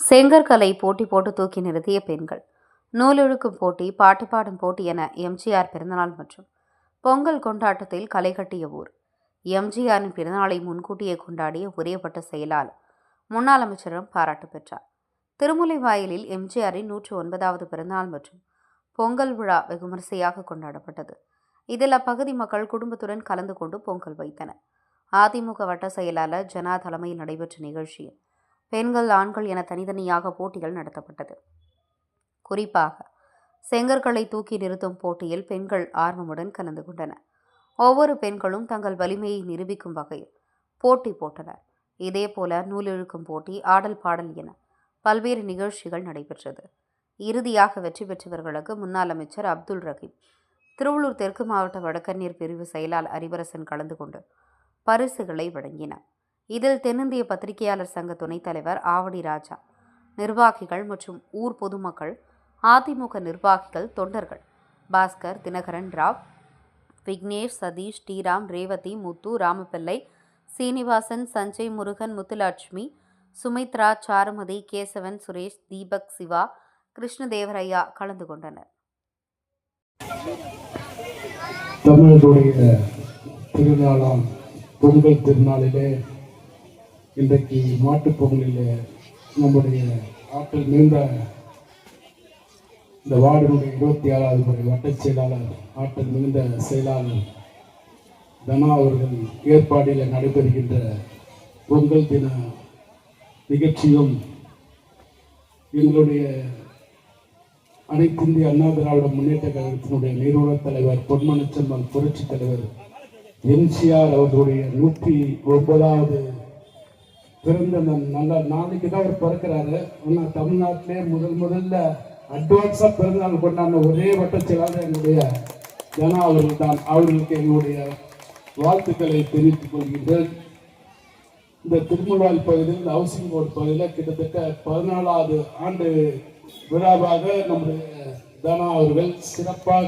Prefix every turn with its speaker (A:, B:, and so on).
A: செங்கற்களை போட்டி போட்டு தூக்கி நிறுத்திய பெண்கள். நூலிழுக்கும் போட்டி பாட்டு பாடும் போட்டி என எம்ஜிஆர் பிறந்தநாள் மற்றும் பொங்கல் கொண்டாட்டத்தில் களை கட்டிய ஊர். எம்ஜிஆரின் பிறந்தநாளை முன்கூட்டியே கொண்டாடிய உரியப்பட்ட செயலால் முன்னாள் அமைச்சரும் பாராட்டு பெற்றார். திருமுலைவாயலில் எம்ஜிஆரின் நூற்று ஒன்பதாவது பிறந்தநாள் மற்றும் பொங்கல் விழா வெகுமரிசையாக கொண்டாடப்பட்டது. இதில் அப்பகுதி மக்கள் குடும்பத்துடன் கலந்து கொண்டு பொங்கல் வைத்தனர். அதிமுக வட்ட செயலாளர் ஜனா தலைமையில் நடைபெற்ற நிகழ்ச்சியில் பெண்கள் ஆண்கள் என தனித்தனியாக போட்டிகள் நடத்தப்பட்டது. குறிப்பாக செங்கற்களை தூக்கி நிறுத்தும் போட்டியில் பெண்கள் ஆர்வமுடன் கலந்து கொண்டனர் ஒவ்வொரு பெண்களும் தங்கள் வலிமையை நிரூபிக்கும் வகையில் போட்டி போட்டனர். இதேபோல நூலிழுக்கும் போட்டி ஆடல் பாடல் என பல்வேறு நிகழ்ச்சிகள் நடைபெற்றது. இறுதியாக வெற்றி பெற்றவர்களுக்கு முன்னாள் அமைச்சர் அப்துல் ரஹீம் திருவள்ளூர் தெற்கு மாவட்ட வடக்கண்ணீர் பிரிவு செயலாளர் அறிவரசன் கலந்து கொண்டு பரிசுகளை வழங்கினார். இதில் தென்னிந்திய பத்திரிகையாளர் சங்க துணைத் தலைவர் ஆவடி ராஜா நிர்வாகிகள் மற்றும் ஊர் பொதுமக்கள் அதிமுக நிர்வாகிகள் தொண்டர்கள். பாஸ்கர் தினகரன் ராவ் விக்னேஷ் சதீஷ் ஸ்ரீராம் ரேவதி முத்து ராமபிள்ளை சீனிவாசன் சஞ்சய் முருகன் முத்துலட்சுமி சுமித்ரா சாருமதி கேசவன் சுரேஷ் தீபக் சிவா கிருஷ்ணதேவரையா கலந்து கொண்டனர்.
B: தமிழருடைய திருநாளாம் புதுமை திருநாளிலே இன்றைக்கு மாட்டுப் பொங்கலில் நம்முடைய ஆற்றல் மிகுந்த இந்த வார்டினுடைய இருபத்தி ஏழாவது முறை வட்டச் செயலாளர் ஆற்றல் மிகுந்த செயலாளர் தனா அவர்கள் ஏற்பாடில் நடைபெறுகின்ற பொங்கல் தின நிகழ்ச்சியும் எங்களுடைய அனைத்து இந்திய அண்ணா திராவிட முன்னேற்ற கழகத்தினுடைய நிறுவனத் தலைவர் பொன்மனச்செம்மல் புரட்சி தலைவர் எம்ஜிஆர் அவர்களுடைய நூற்றி ஒன்பதாவது பிறந்த நல்ல நாளைக்கு தான் அவர் பிறக்கிறாரு. ஆனால் தமிழ்நாட்டிலே முதல் முதல்ல அட்வான்ஸாக பிறந்தநாள் கொண்டாடின ஒரே வட்ட என்னுடைய ஜனா அவர்கள் தான் அவர்களுக்கு என்னுடைய வாழ்த்துக்களை தெரிவித்துக் கொள்கின்றேன். இந்த திருமுல்வாயில் பகுதியில் ஹவுசிங் போர்டு பகுதியில் கிட்டத்தட்ட பதினாலாவது ஆண்டு விழாவாக நம்முடைய தனா அவர்கள் சிறப்பாக